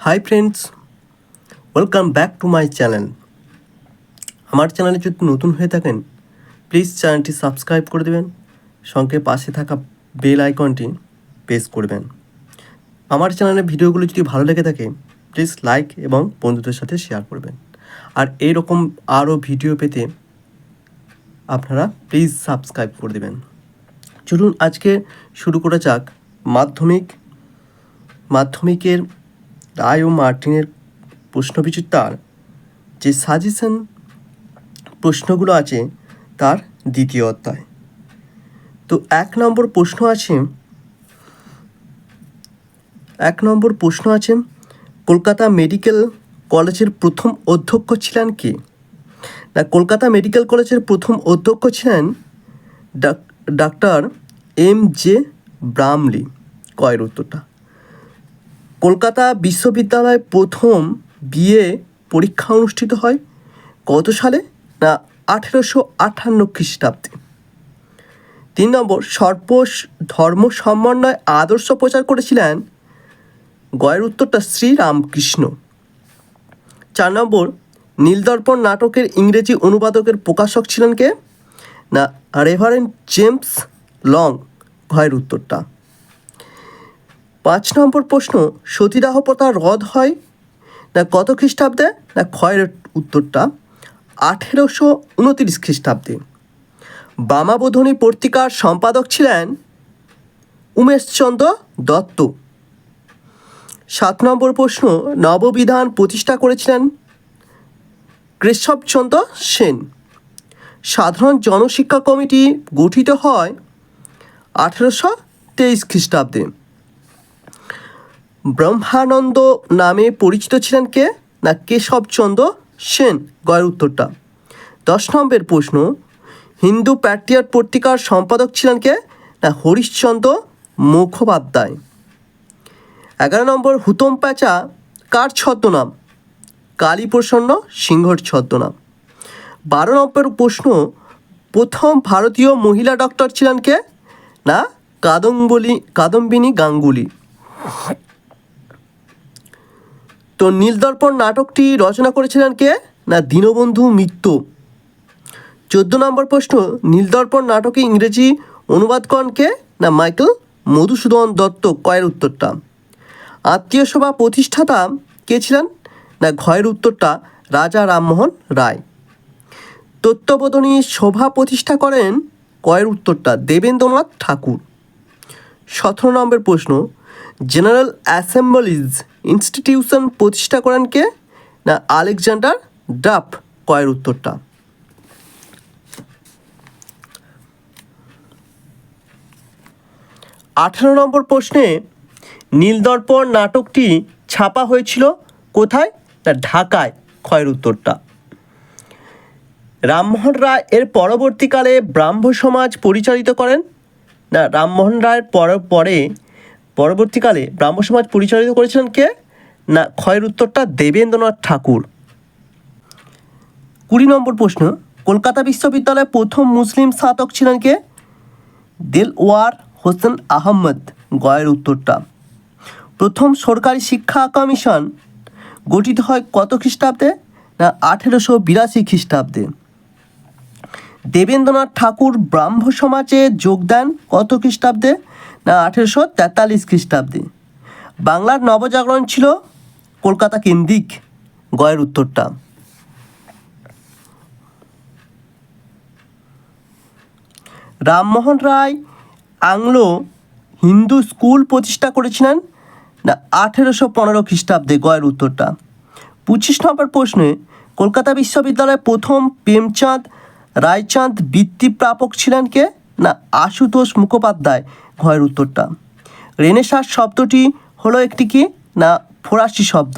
Hi friends welcome back to my channel আমার চ্যানেলে যদি নতুন হয়ে থাকেন প্লিজ চ্যানেলটি সাবস্ক্রাইব করে দেবেন, সঙ্গে পাশে থাকা বেল আইকনটি প্রেস করবেন। আমার চ্যানেলের ভিডিওগুলো যদি ভালো লেগে থাকে প্লিজ লাইক এবং বন্ধুদের সাথে শেয়ার করবেন। আর এরকম আরও ভিডিও পেতে আপনারা প্লিজ সাবস্ক্রাইব করে দেবেন। চলুন আজকে শুরু করা যাক মাধ্যমিক। মাধ্যমিকের রায় ও মার্টিনের প্রশ্নবিচিত্রার যে সাজেশন প্রশ্নগুলো আছে তার দ্বিতীয় অধ্যায়। তো এক নম্বর প্রশ্ন আছে, এক নম্বর প্রশ্ন আছে, কলকাতা মেডিকেল কলেজের প্রথম অধ্যক্ষ ছিলেন কে? না, কলকাতা মেডিকেল কলেজের প্রথম অধ্যক্ষ ছিলেন ডাক- ডাক্তার এম জে ব্রামলি কয়ের উত্তরটা? কলকাতা বিশ্ববিদ্যালয়ে প্রথম বিএ পরীক্ষা অনুষ্ঠিত হয় কত সালে? না, আঠেরোশো আটান্ন খ্রিস্টাব্দে। তিন নম্বর সর্ব ধর্ম সমন্বয় আদর্শ প্রচার করেছিলেন গয়ের উত্তরটা শ্রীরামকৃষ্ণ। চার নম্বর, নীলদর্পণ নাটকের ইংরেজি অনুবাদকের প্রকাশক ছিলেন কে? না রেভারেন্ট জেমস লং ঘয়ের উত্তরটা। পাঁচ নম্বর প্রশ্ন, সতীদাহ প্রথা রদ হয়? না, কত খ্রিস্টাব্দে? না, ক্ষয়ের উত্তরটা আঠেরোশো উনতিরিশ খ্রিস্টাব্দে। বামাবোধনী পত্রিকার সম্পাদক ছিলেন উমেশচন্দ্র দত্ত। সাত নম্বর প্রশ্ন, নববিধান প্রতিষ্ঠা করেছিলেন কেশবচন্দ্র সেন। সাধারণ জনশিক্ষা কমিটি গঠিত হয় আঠেরোশো তেইশ খ্রিস্টাব্দে। ব্রহ্মানন্দ নামে পরিচিত ছিলেন কে? না কেশবচন্দ্র সেন, গয়ের উত্তরটা। দশ নম্বরের প্রশ্ন, হিন্দু প্যাট্রিয়ট পত্রিকার সম্পাদক ছিলেন কে? না, হরিশ্চন্দ্র মুখোপাধ্যায়। এগারো নম্বর, হুতম প্যাঁচা কার ছদ্মনাম? কালীপ্রসন্ন সিংহর ছদ্মনাম। বারো নম্বর প্রশ্ন, প্রথম ভারতীয় মহিলা ডক্টর ছিলেন কে? না, কাদম্বলি, কাদম্বিনী গাঙ্গুলি। তো নীলদর্পণ নাটকটি রচনা করেছিলেন কে? না, দীনবন্ধু মিত্র চোদ্দ নম্বর প্রশ্ন, নীলদর্পণ নাটকে ইংরেজি অনুবাদ করেন কে? না, মাইকেল মধুসূদন দত্ত। কয়ের উত্তরটা? আত্মীয় সভা প্রতিষ্ঠাতা কে ছিলেন? না, ঘয়ের উত্তরটা রাজা রামমোহন রায়। তত্ত্ববোধনী সভা প্রতিষ্ঠা করেন কয়ের উত্তরটা দেবেন্দ্রনাথ ঠাকুর। সতেরো নম্বর প্রশ্ন, জেনারেল অ্যাসেম্বলিজ ইনস্টিটিউশন প্রতিষ্ঠা করেন কে? না, আলেকজান্ডার ডাফ কয়ের উত্তরটা। আঠেরো নম্বর প্রশ্নে নীলদর্পণ নাটকটি ছাপা হয়েছিল কোথায়? না, ঢাকায় ক্ষয়ের উত্তরটা। রামমোহন রায় এর পরবর্তীকালে ব্রাহ্ম সমাজ পরিচালিত করেন। না, রামমোহন রায়ের পর, পরে পরবর্তীকালে ব্রাহ্ম সমাজ পরিচালিত করেছিলেন কে? না, ক্ষয়ের উত্তরটা দেবেন্দ্রনাথ ঠাকুর। কুড়ি নম্বর প্রশ্ন, কলকাতা বিশ্ববিদ্যালয়ে প্রথম মুসলিম স্নাতক ছিলেন কে? দেলওয়ার হোসেন আহমদ, গয়ের উত্তরটা। প্রথম সরকারি শিক্ষা কমিশন গঠিত হয় কত খ্রিস্টাব্দে? না, আঠেরোশো বিরাশি খ্রিস্টাব্দে। দেবেন্দ্রনাথ ঠাকুর ব্রাহ্ম সমাজে যোগ দেন কত খ্রিস্টাব্দে? আঠেরোশো তেতাল্লিশ খ্রিস্টাব্দে। বাংলার নবজাগরণ ছিল কলকাতা কেন্দ্রিক গয়ের উত্তরটা। রামমোহন রায় আংলো হিন্দু স্কুল প্রতিষ্ঠা করেছিলেন না, আঠেরোশো পনেরো খ্রিস্টাব্দে গয়ের উত্তরটা। পঁচিশ নম্বর প্রশ্নে কলকাতা বিশ্ববিদ্যালয়ে প্রথম প্রেমচাঁদ রায়চাঁদ বৃত্তি প্রাপক ছিলেন কে? না, আশুতোষ মুখোপাধ্যায় ঘয়ের উত্তরটা। রেনেসাঁস শব্দটি হলো একটি কি? না, ফরাসি শব্দ।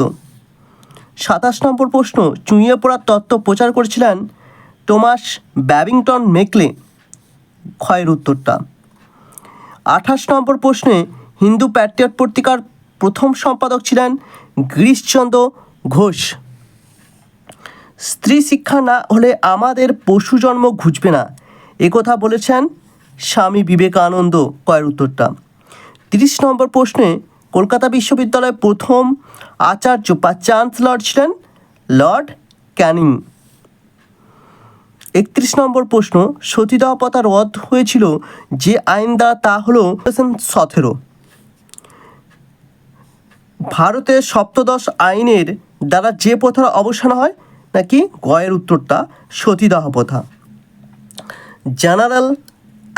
সাতাশ নম্বর প্রশ্ন, চুঁইয়ে পড়ার তত্ত্ব প্রচার করেছিলেন টমাস ব্যাবিংটন মেকলে। ক্ষয়ের উত্তরটা। আঠাশ নম্বর প্রশ্নে হিন্দু প্যাট্রিয়ট পত্রিকার প্রথম সম্পাদক ছিলেন গিরিশচন্দ্র ঘোষ। স্ত্রী শিক্ষা না হলে আমাদের পশু জন্ম ঘুচবে না একথা বলেছেন স্বামী বিবেকানন্দ কয়ের উত্তরটা। তিরিশ নম্বর প্রশ্নে কলকাতা বিশ্ববিদ্যালয়ের প্রথম আচার্য বা চ্যান্সেলর ছিলেন লর্ড ক্যানিং। একত্রিশ নম্বর প্রশ্ন সতীদাহ প্রথা রদ হয়েছিল যে আইন দ্বারা তা হলো সতেরো। ভারতের সপ্তদশ আইনের দ্বারা যে প্রথার অবসান হয়, নাকি গয়ের উত্তরটা সতীদাহ প্রথা জেনারেল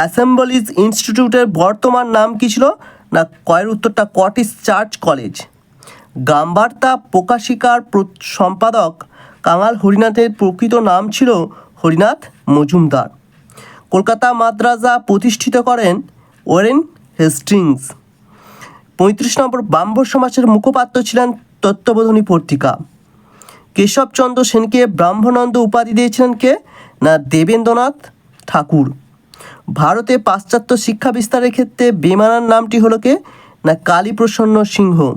অ্যাসেম্বলিজ ইনস্টিটিউটের বর্তমান নাম কি ছিল? না, কয়ের উত্তরটা কটিস চার্চ কলেজ। গাম্বার্তা প্রকাশিকার সম্পাদক কাঙাল হরিনাথের প্রকৃত নাম ছিল হরিনাথ মজুমদার। কলকাতা মাদ্রাসা প্রতিষ্ঠিত করেন ওরেন হেস্টিংস। পঁয়ত্রিশ নম্বর ব্রাহ্ম সমাজের মুখপাত্র ছিলেন তত্ত্ববোধনী পত্রিকা। কেশবচন্দ্র সেনকে ব্রাহ্মণন্দ উপাধি দিয়েছিলেন কে? না, দেবেন্দ্রনাথ ঠাকুর। ভারতে পাশ্চাত্য শিক্ষা বিস্তারের ক্ষেত্রে বেমানার নামটি হলো কে? না, কালীপ্রসন্ন সিংহ।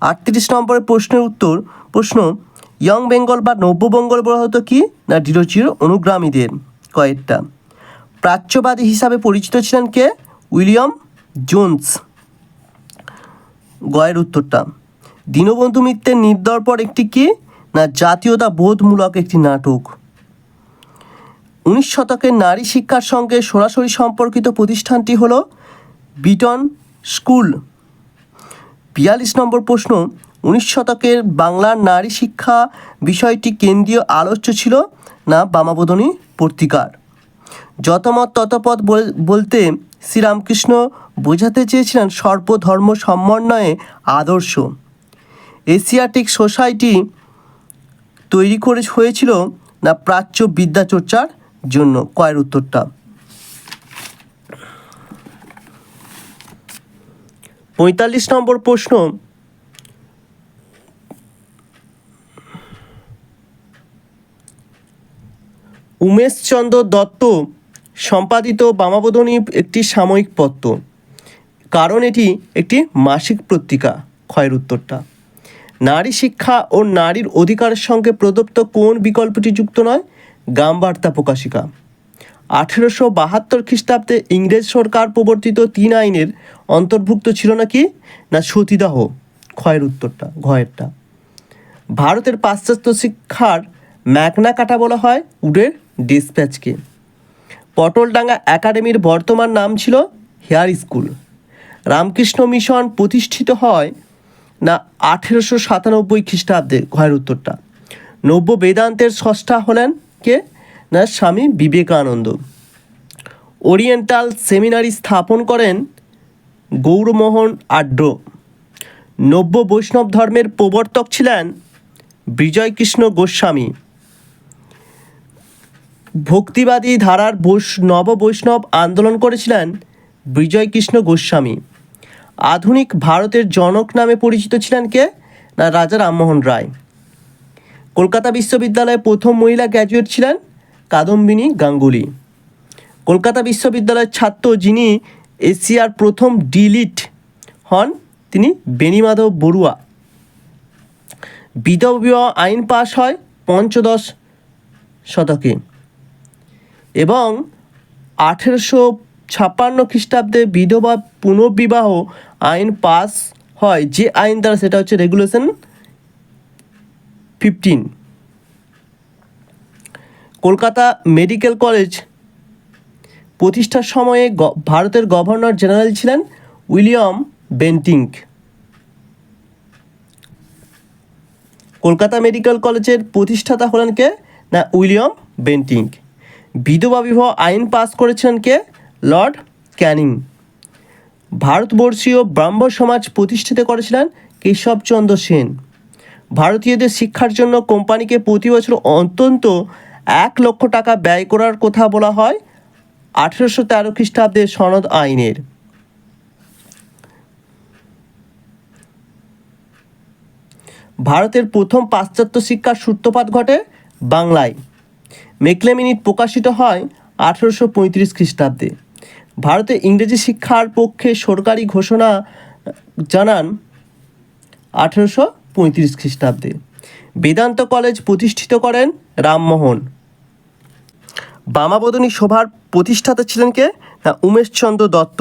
আটত্রিশ নম্বরের প্রশ্নের উত্তর, প্রশ্ন, ইয়ং বেঙ্গল বা নব্য বেঙ্গল বলা হতো কি? না, ডিরোচির অনুগ্রামীদের কয়েকটা। প্রাচ্যবাদী হিসাবে পরিচিত ছিলেন কে? William Jones. গয়ের উত্তরটা, দীনবন্ধু মিত্রের নির্দর্পণ একটি কি? না জাতীয়তা বোধমূলক একটি নাটক। উনিশ শতকের নারী শিক্ষার সঙ্গে সরাসরি সম্পর্কিত প্রতিষ্ঠানটি হলো বিটন স্কুল। বিয়াল্লিশ নম্বর প্রশ্ন, উনিশ শতকের বাংলার নারী শিক্ষা বিষয়টি কেন্দ্রীয় আলোচ্য ছিল না বামাবোধনী পত্রিকার? যতমত ততপদ বল- বলতে শ্রীরামকৃষ্ণ বোঝাতে চেয়েছিলেন সর্বধর্ম সমন্বয়ে আদর্শ। এশিয়াটিক সোসাইটি তৈরি করে, হয়েছিল না প্রাচ্য বিদ্যাচর্চার জন্য কয়ের উত্তরটা? পঁয়তাল্লিশ নম্বর প্রশ্ন। উমেশচন্দ্র দত্ত সম্পাদিত বামাবোধনী একটি সাময়িক পত্র। কারণ এটি একটি মাসিক পত্রিকা, ক্ষয়ের উত্তরটা। নারী শিক্ষা ও নারীর অধিকারের সঙ্গে প্রদত্ত কোন বিকল্পটি যুক্ত নয়? গামবার্তা প্রকাশিকা। আঠেরোশো বাহাত্তর খ্রিস্টাব্দে ইংরেজ সরকার প্রবর্তিত তিন আইনের অন্তর্ভুক্ত ছিল নাকি? না, সতীদাহ। ক্ষয়ের উত্তরটা, ঘয়েরটা। ভারতের পাশ্চাত্য শিক্ষার ম্যাগনা কাটা বলা হয় উডের ডিসপ্যাচকে। পটলডাঙ্গা একাডেমির বর্তমান নাম ছিল হেয়ার স্কুল। রামকৃষ্ণ মিশন প্রতিষ্ঠিত হয়, না, আঠেরোশো সাতানব্বই খ্রিস্টাব্দে? ঘয়ের উত্তরটা। নব্য বেদান্তের স্রষ্টা হলেন কে? না, স্বামী বিবেকানন্দ। ওরিয়েন্টাল সেমিনারি স্থাপন করেন গৌরমোহন আড্র। নব্য বৈষ্ণব ধর্মের প্রবর্তক ছিলেন বিজয়কৃষ্ণ গোস্বামী। ভক্তিবাদী ধারার নব বৈষ্ণব আন্দোলন করেছিলেন বিজয়কৃষ্ণ গোস্বামী। আধুনিক ভারতের জনক নামে পরিচিত ছিলেন কে? না, রাজা রামমোহন রায়। কলকাতা বিশ্ববিদ্যালয়ে প্রথম মহিলা গ্র্যাজুয়েট ছিলেন কাদম্বিনী গাঙ্গুলি। কলকাতা বিশ্ববিদ্যালয়ের ছাত্র যিনি এশিয়ার প্রথম ডিলিট হন, তিনি বেণীমাধব বড়ুয়া। বিধবা আইন পাশ হয় পঞ্চদশ শতকে এবং আঠেরোশো ছাপ্পান্ন খ্রিস্টাব্দে বিধবা পুনর্বিবাহ আইন পাস হয়। যে আইন দ্বারা সেটা হচ্ছে regulation fifteen. Kolkata medical college প্রতিষ্ঠার সময়ে ভারতের গভর্নর জেনারেল ছিলেন উইলিয়াম বেন্টিঙ্ক। কলকাতা মেডিকেল কলেজের প্রতিষ্ঠাতা হলেন কে? না, উইলিয়াম বেন্টিঙ্ক। বিধবা বিবাহ আইন পাস করেছিলেন কে? লর্ড ক্যানিং। ভারতবর্ষীয় ব্রাহ্ম সমাজ প্রতিষ্ঠিত করেছিলেন কেশবচন্দ্র সেন। ভারতীয়দের শিক্ষার জন্য কোম্পানিকে প্রতি বছর অন্তত এক লক্ষ টাকা ব্যয় করার কথা বলা হয় আঠেরোশো তেরো খ্রিস্টাব্দের সনদ আইনের। ভারতের প্রথম পাশ্চাত্য শিক্ষার সূত্রপাত ঘটে বাংলায়। মেকলেমিনিট প্রকাশিত হয় আঠেরোশো পঁয়ত্রিশ খ্রিস্টাব্দে। ভারতে ইংরেজি শিক্ষার পক্ষে সরকারি ঘোষণা জানান আঠেরোশো পঁয়ত্রিশ খ্রিস্টাব্দে। বেদান্ত কলেজ প্রতিষ্ঠিত করেন রামমোহন। বামাবোধনী সভার প্রতিষ্ঠাতা ছিলেন কে? না, উমেশচন্দ্র দত্ত।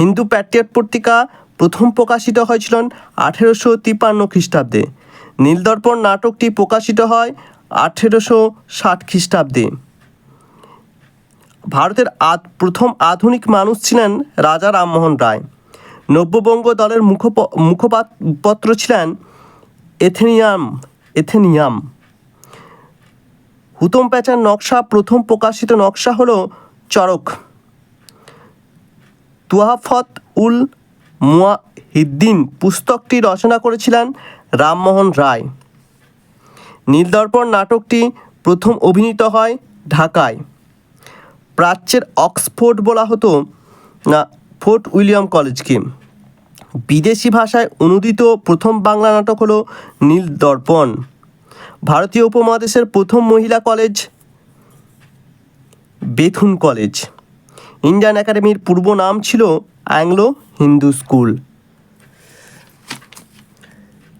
হিন্দু প্যাট্রিয়ট পত্রিকা প্রথম প্রকাশিত হয়েছিল আঠেরোশো তিপ্পান্ন খ্রিস্টাব্দে। নীলদর্পণ নাটকটি প্রকাশিত হয় আঠেরোশো ষাট খ্রিস্টাব্দে। ভারতের আদ প্রথম আধুনিক মানুষ ছিলেন রাজা রামমোহন রায়। নব্যবঙ্গ দলের মুখপ, মুখপাত্র ছিলেন এথেনিয়াম এথেনিয়াম। হুতম প্যাঁচার নকশা, প্রথম প্রকাশিত নকশা হলো চরক। তুয়াফত উল মুয়াহিদ্দিন পুস্তকটি রচনা করেছিলেন রামমোহন রায়। নীলদর্পণ নাটকটি প্রথম অভিনীত হয় ঢাকায়। প্রাচ্যের অক্সফোর্ড বলা হতো না ফোর্ট উইলিয়াম কলেজকে। বিদেশি ভাষায় অনুদিত প্রথম বাংলা নাটক হলো নীলদর্পণ ভারতীয় উপমহাদেশের প্রথম মহিলা কলেজ বেথুন কলেজ। ইন্ডিয়ান একাডেমির পূর্ব নাম ছিল Anglo Hindu school.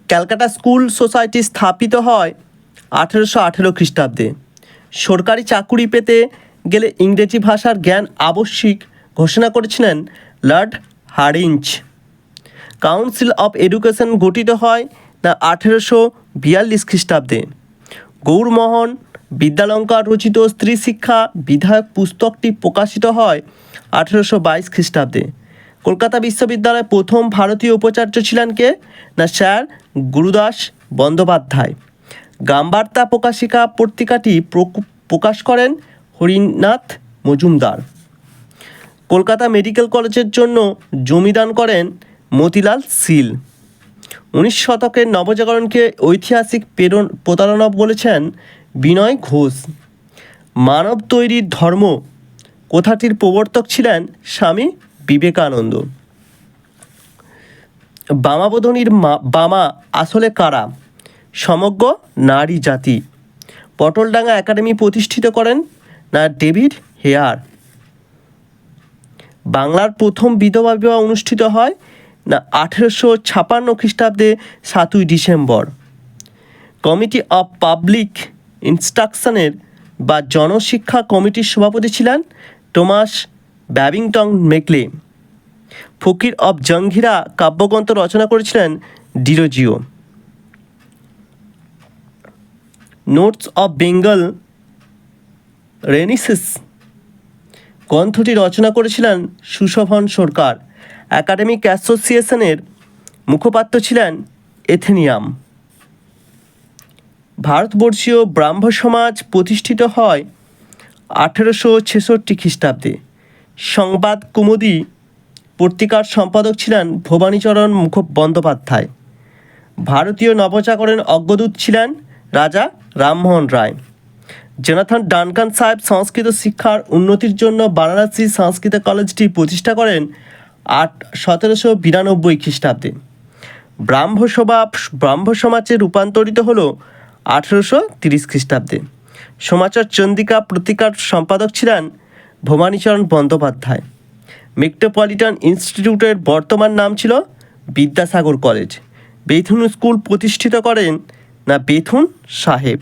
Calcutta school society স্থাপিত হয় আঠেরোশো আঠেরো খ্রিস্টাব্দে। সরকারি চাকুরি পেতে গেলে ইংরেজি ভাষার জ্ঞান আবশ্যিক ঘোষণা করেছিলেন লর্ড হারিঞ্চ। কাউন্সিল অফ এডুকেশন গঠিত হয় না আঠেরোশো বিয়াল্লিশ খ্রিস্টাব্দে। গৌরমোহন বিদ্যালঙ্কার রচিত স্ত্রী শিক্ষা বিধায়ক পুস্তকটি প্রকাশিত হয় আঠেরোশো বাইশ খ্রিস্টাব্দে। কলকাতা বিশ্ববিদ্যালয়ে প্রথম ভারতীয় উপাচার্য ছিলেন কে? না স্যার, গুরুদাস বন্দ্যোপাধ্যায়। গাম্বার্তা প্রকাশিকা পত্রিকাটি প্রক- প্রকাশ করেন হরিনাথ মজুমদার। কলকাতা মেডিকেল কলেজের জন্য জমিদান করেন মতিলাল সিল। উনিশ শতকের নবজাগরণকে ঐতিহাসিক প্রেরণ প্রতারণা বলেছেন বিনয় ঘোষ। মানব তৈরির ধর্ম কথাটির প্রবর্তক ছিলেন স্বামী বিবেকানন্দ? বামাবোধনীর মা- বামা আসলে কারা? সমগ্র নারী জাতি। পটলডাঙ্গা একাডেমি প্রতিষ্ঠিত করেন না ডেভিড হেয়ার? বাংলার প্রথম বিধবা বিবাহ অনুষ্ঠিত হয় না, আঠেরোশো ছাপান্ন খ্রিস্টাব্দে সাতই ডিসেম্বর। কমিটি অফ পাবলিক ইনস্ট্রাকশনের বা জনশিক্ষা কমিটির সভাপতি ছিলেন Thomas Babington Macaulay. Fakir of জঙ্গিরা কাব্যগ্রন্থ রচনা করেছিলেন Derozio. Notes of Bengal renaissance. গ্রন্থটি রচনা করেছিলেন সুশোভন সরকার। একাডেমিক অ্যাসোসিয়েশনের মুখপাত্র ছিলেন এথেনিয়াম। ভারতবর্ষীয় ব্রাহ্ম সমাজ প্রতিষ্ঠিত হয় আঠেরোশো ছেষট্টি খ্রিস্টাব্দে। সংবাদ কুমুদি পত্রিকার সম্পাদক ছিলেন ভবানীচরণ মুখ বন্দ্যোপাধ্যায়। ভারতীয় নবজাগরণ অগ্রদূত ছিলেন রাজা রামমোহন রায়। জোনাথন ডানকান সাহেব সংস্কৃত শিক্ষার উন্নতির জন্য বারাণসী সংস্কৃত কলেজটি প্রতিষ্ঠা করেন আট, সতেরোশো বিরানব্বই খ্রিস্টাব্দে। ব্রাহ্মসভা ব্রাহ্ম সমাজে রূপান্তরিত হলো আঠেরোশো তিরিশ খ্রিস্টাব্দে। সমাচার চন্দিকা প্রতিকার সম্পাদক ছিলেন ভবানীচরণ বন্দ্যোপাধ্যায়। মেট্রোপলিটন ইনস্টিটিউটের বর্তমান নাম ছিল বিদ্যাসাগর কলেজ। বেথুন স্কুল প্রতিষ্ঠিত করেন না বেথুন সাহেব?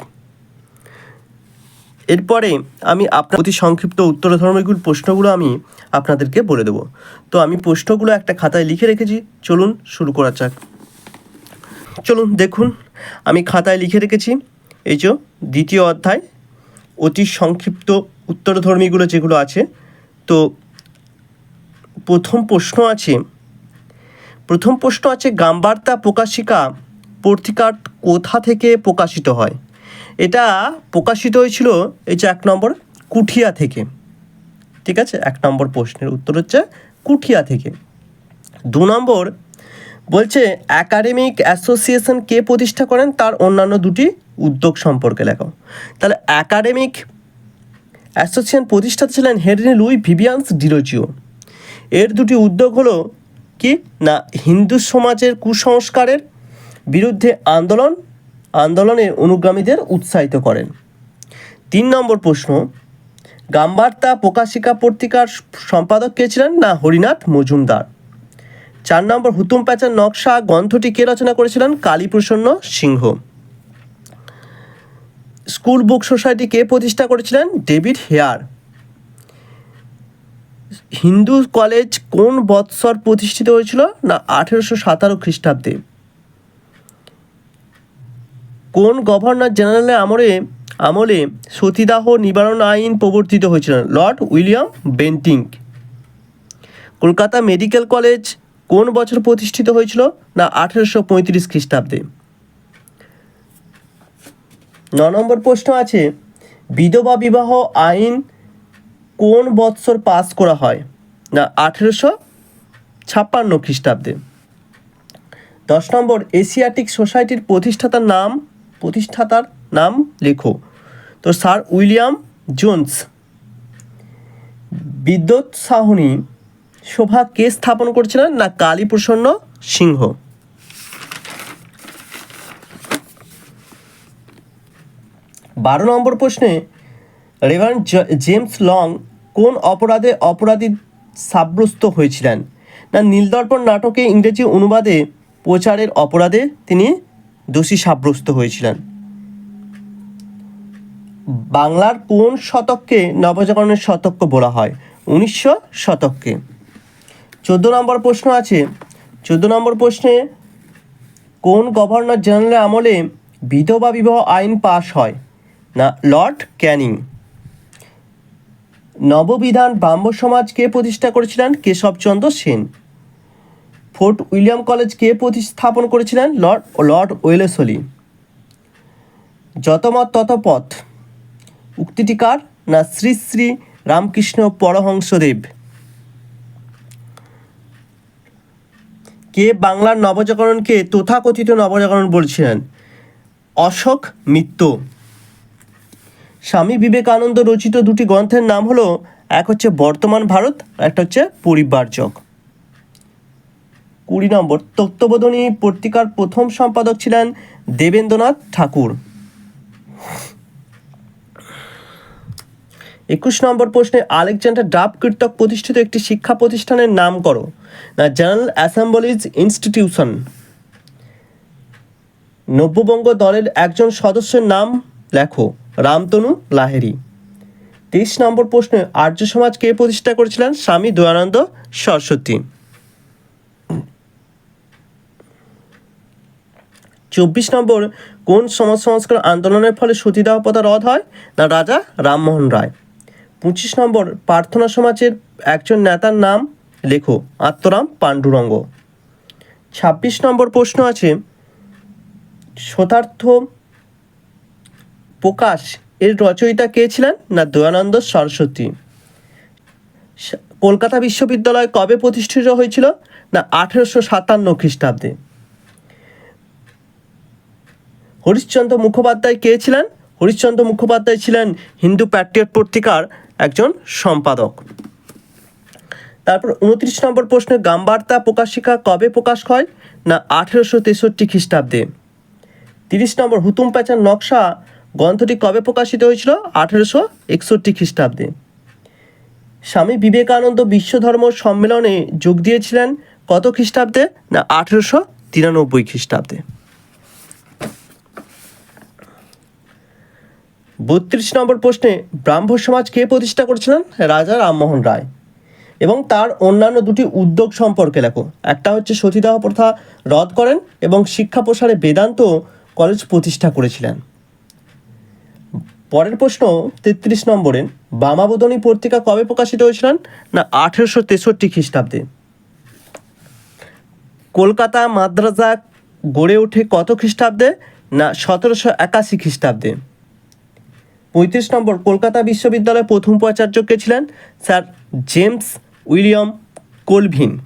এরপরে আমি আপনার অতি সংক্ষিপ্ত উত্তর উত্তরধর্মীগুলো প্রশ্নগুলো আমি আপনাদেরকে বলে দেবো। তো আমি প্রশ্নগুলো একটা খাতায় লিখে রেখেছি। চলুন শুরু করা যাক। চলুন, দেখুন, আমি খাতায় লিখে রেখেছি। এই যে দ্বিতীয় অধ্যায়, অতি সংক্ষিপ্ত উত্তরধর্মীগুলো যেগুলো আছে। তো প্রথম প্রশ্ন আছে, প্রথম প্রশ্ন আছে, গাম্বার্তা প্রকাশিকা পত্রিকার কোথা থেকে প্রকাশিত হয়? এটা প্রকাশিত হয়েছিল, এই যে এক নম্বর, কুঠিয়া থেকে। ঠিক আছে? এক নম্বর প্রশ্নের উত্তর হচ্ছে কুঠিয়া থেকে। দু নম্বর বলছে, একাডেমিক অ্যাসোসিয়েশন কে প্রতিষ্ঠা করেন? তার অন্যান্য দুটি উদ্যোগ সম্পর্কে লেখো। তাহলে একাডেমিক অ্যাসোসিয়েশন প্রতিষ্ঠাতা ছিলেন হেনরি লুই ভিভিয়ান্স ডিরোজিও এর দুটি উদ্যোগ হলো কি? না, হিন্দু সমাজের কুসংস্কারের বিরুদ্ধে আন্দোলন, আন্দোলনে অনুগামীদের উৎসাহিত করেন। তিন নম্বর প্রশ্ন গাম্বার্তা প্রকাশিকা পত্রিকার সম্পাদক কে ছিলেন? না, হরিনাথ মজুমদার। চার নম্বর হুতুম প্যাচার নকশা গ্রন্থটি কে রচনা করেছিলেন? Kaliprasanna Singha. School book society কে প্রতিষ্ঠা করেছিলেন? David Hare. হিন্দু কলেজ কোন বৎসর প্রতিষ্ঠিত হয়েছিল? না, আঠেরোশো সাতারো খ্রিস্টাব্দে। কোন গভর্নর জেনারেলের আমলে আমলে সতীদাহ নিবারণ আইন প্রবর্তিত হয়েছিল। Lord William Bentinck Kolkata medical college কোন বছর প্রতিষ্ঠিত হয়েছিল? না, আঠেরোশো পঁয়ত্রিশ খ্রিস্টাব্দে। ন নম্বর প্রশ্ন আছে, বিধবা বিবাহ আইন কোন বৎসর পাস করা হয়? না, আঠেরোশো ছাপ্পান্ন খ্রিস্টাব্দে। দশ নম্বর, এশিয়াটিক সোসাইটির প্রতিষ্ঠাতার নাম প্রতিষ্ঠাতার নাম লেখো। তো স্যার উইলিয়াম জোন্স, বিদ্যুৎ সাহনী, শোভা কে স্থাপন করছিলেন না কালীপ্রসন্ন সিংহ? বারো নম্বর প্রশ্নে রেভান জেমস লং কোন অপরাধে অপরাধী সাব্যস্ত হয়েছিলেন? না নীলদর্পণ নাটকে ইংরেজি অনুবাদে প্রচারের অপরাধে তিনি দোষী সাব্যস্ত হয়েছিলেন। বাংলার কোন শতককে নবজাগরণের শতক বলা হয়? উনিশশো শতককে। চোদ্দ নম্বর প্রশ্ন আছে। চোদ্দ নম্বর প্রশ্নে কোন গভর্নর জেনারেলের আমলে বিধবা বিবাহ আইন পাশ হয়? না, লর্ড ক্যানিং। নববিধান ব্রাহ্ম সমাজ কে প্রতিষ্ঠা করেছিলেন? Keshabchandra Sen. Fort William college কে প্রতিস্থাপন করেছিলেন? লর্ড লর্ড ওয়েলেসলি যতমত তত পথ। উক্তিটি কার? না, শ্রী শ্রী রামকৃষ্ণ পরহংসদেব। কে বাংলার নবজাগরণকে তথাকথিত নবজাগরণ বলছিলেন? অশোক মিত্র স্বামী বিবেকানন্দ রচিত দুটি গ্রন্থের নাম হলো, এক হচ্ছে বর্তমান ভারত একটা হচ্ছে পরিবারজক। কুড়ি নম্বর, তত্ত্ববোধনী পত্রিকার প্রথম সম্পাদক ছিলেন দেবেন্দ্রনাথ ঠাকুর। একুশ নম্বর প্রশ্নে আলেকজান্ডার ডাব কীর্তক প্রতিষ্ঠিত একটি শিক্ষা প্রতিষ্ঠানের নাম করো। না জেনারেল অ্যাসেম্বলিজ ইনস্টিটিউশন নব্যবঙ্গ দলের একজন সদস্যের নাম লেখো, রামতনু লাহেরি তেইশ নম্বর প্রশ্নে আর্য সমাজ কে প্রতিষ্ঠা করেছিলেন? স্বামী দয়ানন্দ সরস্বতী। চব্বিশ নম্বর, কোন সমাজ সংস্কার আন্দোলনের ফলে সতীদাহ প্রথা রদ হয়? না, রাজা রামমোহন রায়। পঁচিশ নম্বর প্রার্থনা সমাজের একজন নেতার নাম লেখো, আত্মরাম পাণ্ডুরঙ্গ। ছাব্বিশ নম্বর প্রশ্ন আছে শতার্থ প্রকাশ এর রচয়িতা কে ছিলেন না দয়ানন্দ সরস্বতী? কলকাতা বিশ্ববিদ্যালয় কবে প্রতিষ্ঠিত হয়েছিল? না, আঠেরোশো সাতান্ন খ্রিস্টাব্দে। হরিশ্চন্দ্র মুখোপাধ্যায় কে ছিলেন? হরিশ্চন্দ্র মুখোপাধ্যায় ছিলেন হিন্দু প্যাট্রিয়ট পত্রিকার একজন সম্পাদক। তারপর উনত্রিশ নম্বর প্রশ্নে গামবার্তা প্রকাশিকা কবে প্রকাশ হয়? না, আঠেরোশো তেষট্টি খ্রিস্টাব্দে। তিরিশ নম্বর হুতুম প্যাচার নকশা গ্রন্থটি কবে প্রকাশিত হয়েছিল? আঠেরোশো একষট্টি খ্রিস্টাব্দে। স্বামী বিবেকানন্দ বিশ্বধর্ম সম্মেলনে যোগ দিয়েছিলেন কত খ্রিস্টাব্দে? না, আঠেরোশো তিরানব্বই খ্রিস্টাব্দে। বত্রিশ নম্বর প্রশ্নে ব্রাহ্ম সমাজ কে প্রতিষ্ঠা করেছিলেন? রাজা রামমোহন রায়। এবং তার অন্যান্য দুটি উদ্যোগ সম্পর্কে লেখো। একটা হচ্ছে সতীদাহ প্রথা রদ করেন এবং শিক্ষা প্রসারে বেদান্ত কলেজ প্রতিষ্ঠা করেছিলেন। পরের প্রশ্ন, তেত্রিশ নম্বরে বামাবোধনী পত্রিকা কবে প্রকাশিত হয়েছিলেন? না, আঠেরোশো তেষট্টি খ্রিস্টাব্দে। কলকাতা মাদ্রাসা গড়ে ওঠে কত খ্রিস্টাব্দে? না, সতেরোশো একাশি খ্রিস্টাব্দে। পঁয়ত্রিশ নম্বর কলকাতা বিশ্ববিদ্যালয়ের প্রথম উপাচার্য কে ছিলেন? Sir James William Colvin.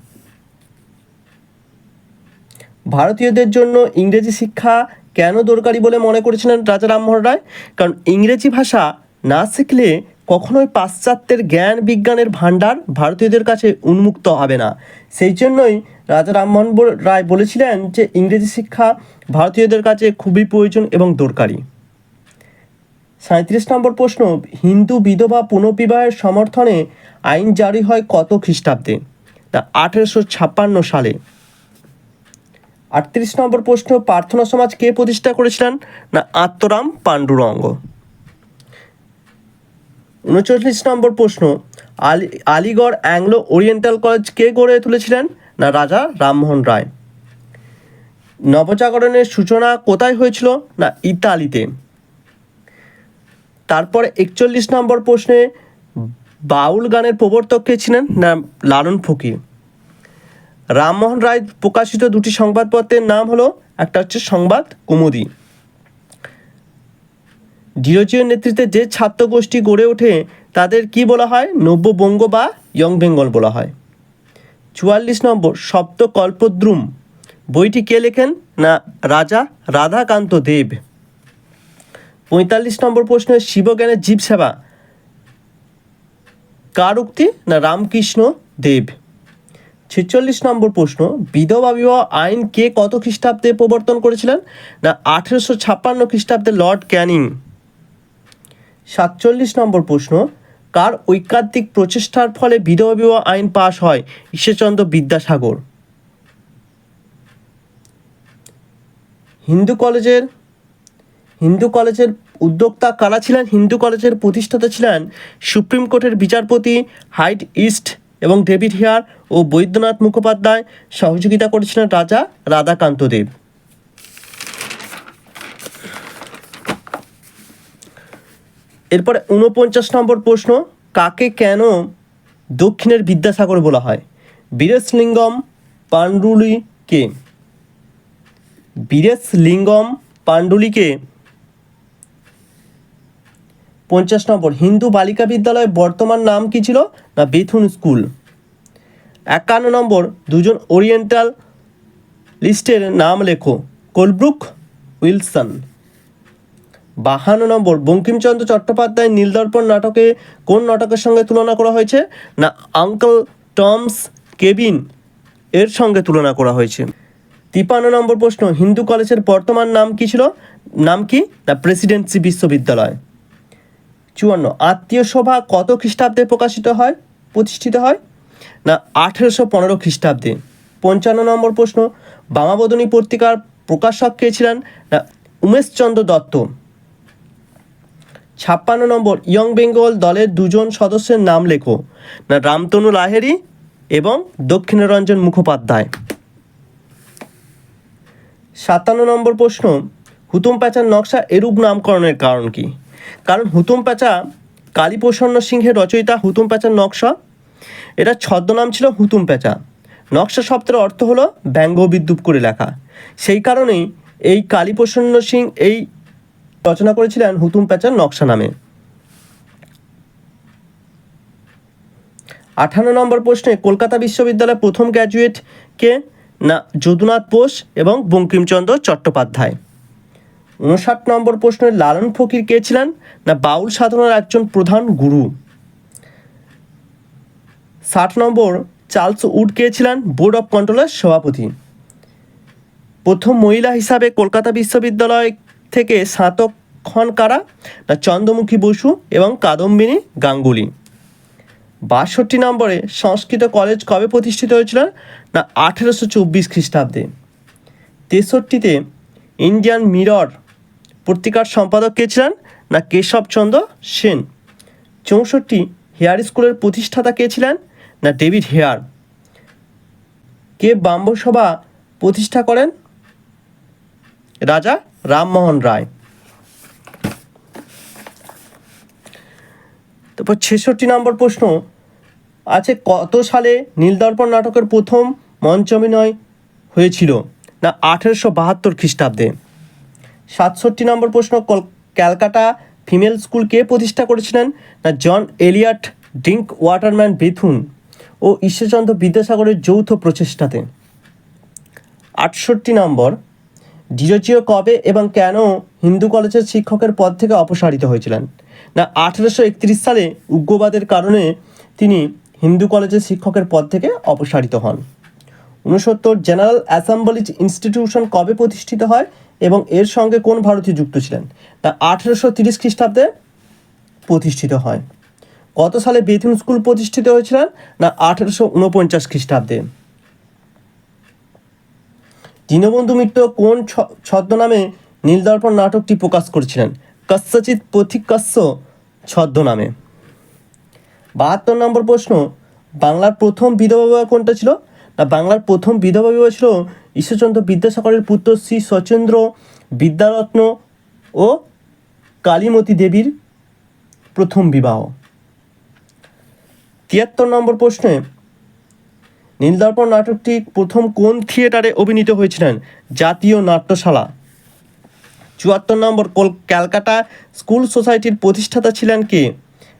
ভারতীয়দের জন্য ইংরেজি শিক্ষা কেন দরকারি বলে মনে করেছিলেন রাজা রামমোহন রায়? কারণ ইংরেজি ভাষা না শিখলে কখনোই পাশ্চাত্যের জ্ঞান বিজ্ঞানের ভাণ্ডার ভারতীয়দের কাছে উন্মুক্ত হবে না। সেই জন্যই রাজা রামমোহন রায় বলেছিলেন যে ইংরেজি শিক্ষা ভারতীয়দের কাছে খুবই প্রয়োজন এবং দরকারি। সাঁত্রিশ নম্বর প্রশ্ন, হিন্দু বিধবা পুনর্বিবাহের সমর্থনে আইন জারি হয় কত খ্রিস্টাব্দে? তা আঠেরোশো ছাপ্পান্ন সালে। আটত্রিশ নম্বর প্রশ্ন, প্রার্থনা সমাজ কে প্রতিষ্ঠা করেছিলেন? না আত্মরাম পাণ্ডুরঙ্গ। উনচল্লিশ নম্বর প্রশ্ন, Ali, Aligarh Anglo oriental college কে গড়ে তুলেছিলেন? না, রাজা রামমোহন রায়। নবজাগরণের সূচনা কোথায় হয়েছিল? না, ইতালিতে। তারপরে একচল্লিশ নম্বর প্রশ্নে বাউল গানের প্রবর্তক কে ছিলেন? না লালন ফকির। রামমোহন রায় প্রকাশিত দুটি সংবাদপত্রের নাম হলো, একটা হচ্ছে সংবাদ, কুমুদি। ডিরোজিওর নেতৃত্বে যে ছাত্র গোষ্ঠী গড়ে ওঠে, তাদের কি বলা হয়? নব্যবঙ্গ বা ইয়ং বেঙ্গল বলা হয়। চুয়াল্লিশ নম্বর সপ্ত কল্পদ্রুম বইটি কে লেখেন? না, রাজা রাধাকান্ত দেব। পঁয়তাল্লিশ নম্বর প্রশ্ন, শিবজ্ঞানের জীব সেবা। কার উক্তি? না, রামকৃষ্ণ দেব। ছেচল্লিশ নম্বর প্রশ্ন, বিধবা বিবাহ আইন কে কত খ্রিস্টাব্দে প্রবর্তন করেছিলেন? না, আঠেরোশো ছাপ্পান্ন খ্রিস্টাব্দে লর্ড ক্যানিং। সাতচল্লিশ নম্বর প্রশ্ন, কার ঐকান্তিক প্রচেষ্টার ফলে বিধবা বিবাহ আইন পাশ হয়? ঈশ্বরচন্দ্র বিদ্যাসাগর। হিন্দু কলেজের হিন্দু কলেজের উদ্যোক্তা কারা ছিলেন? হিন্দু কলেজের প্রতিষ্ঠাতা ছিলেন সুপ্রিম কোর্টের বিচারপতি হাইট ইস্ট এবং ডেভিড হেয়ার ও বৈদ্যনাথ মুখোপাধ্যায়। সহযোগিতা করেছিলেন রাজা রাধাকান্ত দেব। এরপরে উনপঞ্চাশ নম্বর প্রশ্ন, কাকে কেন দক্ষিণের বিদ্যাসাগর বলা হয়? বীরেশলিঙ্গম পাণ্ডুলিকে। বীরেশলিঙ্গম পাণ্ডুলিকে পঞ্চাশ নম্বর, হিন্দু বালিকা বিদ্যালয়ের বর্তমান নাম কি ছিল? না, বেথুন স্কুল। একান্ন নম্বর, দুজন ওরিয়েন্টাল লিস্টের নাম লেখো। Colebrooke Wilson. বাহান্ন নম্বর, বঙ্কিমচন্দ্র চট্টোপাধ্যায় নীলদর্পণ নাটকে কোন নাটকের সঙ্গে তুলনা করা হয়েছে? না, আঙ্কল টমস কেবিন এর সঙ্গে তুলনা করা হয়েছে। তিপান্ন নম্বর প্রশ্ন, হিন্দু কলেজের বর্তমান নাম কি ছিল? নাম কি? না, প্রেসিডেন্সি বিশ্ববিদ্যালয়। চুয়ান্ন। আত্মীয় সভা কত খ্রিস্টাব্দে প্রকাশিত হয়? প্রতিষ্ঠিত হয়? না, আঠেরোশো পনেরো খ্রিস্টাব্দে। পঞ্চান্ন নম্বর প্রশ্ন বামাবদনী পত্রিকার প্রকাশক কে ছিলেন? না, উমেশচন্দ্র দত্ত। ছাপ্পান্ন নম্বর, ইয়ং বেঙ্গল দলের দুজন সদস্যের নাম লেখো। না, রামতনু লাহেরি এবং দক্ষিণরঞ্জন মুখোপাধ্যায়। সাতান্ন নম্বর প্রশ্ন, হুতুম প্যাঁচার নকশা এরূপ নামকরণের কারণ কি? কারণ হুতুম প্যাঁচা কালীপ্রসন্ন সিংহের রচয়িতা হুতুম প্যাঁচার নকশা। এটা ছদ্মনাম ছিল হুতুম প্যাঁচা। নকশা শব্দের অর্থ হলো ব্যঙ্গ বিদ্রুপ করে লেখা। সেই কারণেই এই কালীপ্রসন্ন সিং এই রচনা করেছিলেন হুতুম প্যাঁচার নকশা নামে। আঠান্ন নম্বর প্রশ্নে কলকাতা বিশ্ববিদ্যালয়ের প্রথম গ্র্যাজুয়েট কে না যদুনাথ বোস এবং বঙ্কিমচন্দ্র চট্টোপাধ্যায়। উনষাট নম্বর প্রশ্নে লালন ফকির কে ছিলেন? না, বাউল সাধনার একজন প্রধান গুরু। ষাট নম্বর, চার্লস উড কে ছিলেন? বোর্ড অফ কন্ট্রোলের সভাপতি। প্রথম মহিলা হিসাবে কলকাতা বিশ্ববিদ্যালয় থেকে স্নাতক হন কারা? না, চন্দ্রমুখী বসু এবং কাদম্বিনী গাঙ্গুলি। বাষট্টি নম্বরে, সংস্কৃত কলেজ কবে প্রতিষ্ঠিত হয়েছিল না, আঠেরোশো চব্বিশ খ্রিস্টাব্দে। তেষট্টিতে, ইন্ডিয়ান মিরর পত্রিকার সম্পাদক কে ছিলেন? না কেশবচন্দ্র সেন। চৌষট্টি হেয়ার স্কুলের প্রতিষ্ঠাতা কে ছিলেন? না ডেভিড হেয়ার। কে ব্রাহ্ম সভা প্রতিষ্ঠা করেন? রাজা রামমোহন রায়। তারপর ছেষট্টি নম্বর প্রশ্ন। আছে কত সালে নীলদর্পণ নাটকের প্রথম মঞ্চ অভিনয় হয়েছিল? না আঠেরোশো বাহাত্তর খ্রিস্টাব্দে। সাতষট্টি নম্বর প্রশ্ন ক্যালকাটা ফিমেল স্কুল কে প্রতিষ্ঠা করেছিলেন? না, John Elliot Drinkwater Bethune ও ঈশ্বরচন্দ্র বিদ্যাসাগরের যৌথ প্রচেষ্টাতে। আটষট্টি নম্বর ডিরোজিও কবে এবং কেন হিন্দু কলেজের শিক্ষকের পদ থেকে অপসারিত হয়েছিলেন? না, আঠেরোশো একত্রিশ সালে উগ্রবাদের কারণে তিনি হিন্দু কলেজের শিক্ষকের পদ থেকে অপসারিত হন। উনসত্তর জেনারেল অ্যাসেম্বলি ইনস্টিটিউশন কবে প্রতিষ্ঠিত হয় এবং এর সঙ্গে কোন ভারতীয় যুক্ত ছিলেন? তা আঠেরোশো তিরিশ খ্রিস্টাব্দে প্রতিষ্ঠিত হয়। কত সালে বেথুন স্কুল প্রতিষ্ঠিত হয়েছিলেন? না, আঠেরোশো উনপঞ্চাশ খ্রিস্টাব্দে। দীনবন্ধু মিত্র কোন ছদ্মনামে নীলদর্পণ নাটকটি প্রকাশ করেছিলেন? কস্যচিৎ পথিকস্য ছদ্মনামে। বাহাত্তর নম্বর প্রশ্ন, বাংলার প্রথম বিধবা বিবাহ কোনটা ছিল? বাংলার প্রথম বিধবা বিবাহ ছিল ঈশ্বরচন্দ্র বিদ্যাসাগরের পুত্র শ্রী সচেন্দ্র বিদ্যারত্ন ও কালীমতী দেবীর প্রথম বিবাহ। তিয়াত্তর নম্বর প্রশ্নে নীলদর্পণ নাটকটি প্রথম কোন থিয়েটারে অভিনীত হয়েছিলেন? জাতীয় নাট্যশালা। চুয়াত্তর নম্বর, কল ক্যালকাটা স্কুল সোসাইটির প্রতিষ্ঠাতা ছিলেন কে?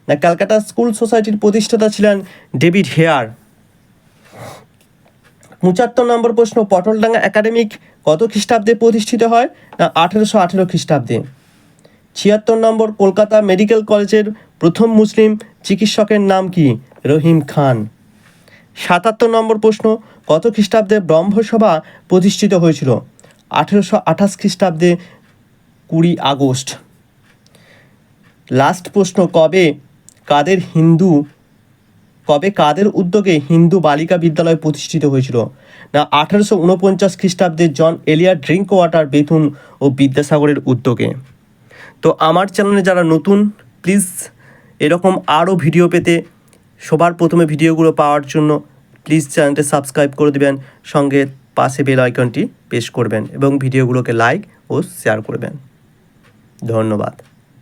না, ক্যালকাটা স্কুল সোসাইটির প্রতিষ্ঠাতা ছিলেন ডেভিড হেয়ার। পঁচাত্তর নম্বর প্রশ্ন, পটলডাঙ্গা একাডেমিক কত খ্রিস্টাব্দে প্রতিষ্ঠিত হয়? না, আঠেরোশো আঠেরো খ্রিস্টাব্দে। ছিয়াত্তর নম্বর, কলকাতা মেডিকেল কলেজের প্রথম মুসলিম চিকিৎসকের নাম কি? রহিম খান। সাতাত্তর নম্বর প্রশ্ন, কত খ্রিস্টাব্দে ব্রহ্মসভা প্রতিষ্ঠিত হয়েছিল? আঠেরোশো আঠাশ খ্রিস্টাব্দে কুড়ি আগস্ট। লাস্ট প্রশ্ন, কবে কাদের হিন্দু কবে কাদের উদ্যোগে হিন্দু বালিকা বিদ্যালয় প্রতিষ্ঠিত হয়েছিল? না, আঠারোশো উনপঞ্চাশ খ্রিস্টাব্দে John Elliot Drinkwater Bethune ও বিদ্যাসাগরের উদ্যোগে। তো আমার চ্যানেলে যারা নতুন, প্লিজ এরকম আরও ভিডিও পেতে সবার প্রথমে ভিডিওগুলো পাওয়ার জন্য প্লিজ চ্যানেলটি সাবস্ক্রাইব করে দেবেন, সঙ্গে পাশে বেল আইকনটি পেশ করবেন এবং ভিডিওগুলোকে লাইক ও শেয়ার করবেন। ধন্যবাদ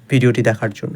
ভিডিওটি দেখার জন্য।